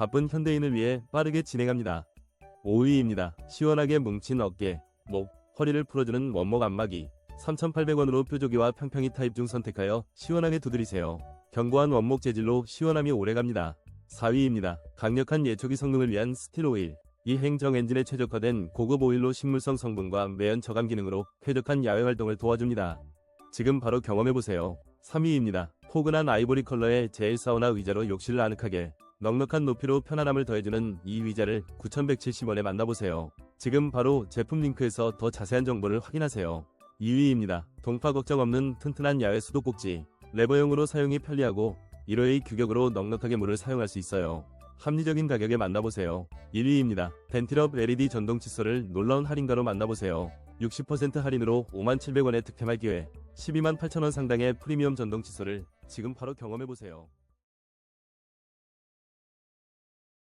바쁜 현대인을 위해 빠르게 진행합니다. 5위입니다. 시원하게 뭉친 어깨, 목, 허리를 풀어주는 원목 안마기. 3,800원으로 뾰족이와 평평이 타입 중 선택하여 시원하게 두드리세요. 견고한 원목 재질로 시원함이 오래갑니다. 4위입니다. 강력한 예초기 성능을 위한 스틸 오일. 이 행정 엔진에 최적화된 고급 오일로 식물성 성분과 매연 저감 기능으로 쾌적한 야외 활동을 도와줍니다. 지금 바로 경험해보세요. 3위입니다. 포근한 아이보리 컬러의 제일 사우나 의자로 욕실을 아늑하게 넉넉한 높이로 편안함을 더해주는 이 의자를 9,170원에 만나보세요. 지금 바로 제품 링크에서 더 자세한 정보를 확인하세요. 2위입니다. 동파 걱정 없는 튼튼한 야외 수도꼭지. 레버용으로 사용이 편리하고 1호의 규격으로 넉넉하게 물을 사용할 수 있어요. 합리적인 가격에 만나보세요. 1위입니다. 덴티럽 LED 전동 칫솔을 놀라운 할인가로 만나보세요. 60% 할인으로 57,700원에 득템할 기회. 128,000원 상당의 프리미엄 전동 칫솔을 지금 바로 경험해보세요.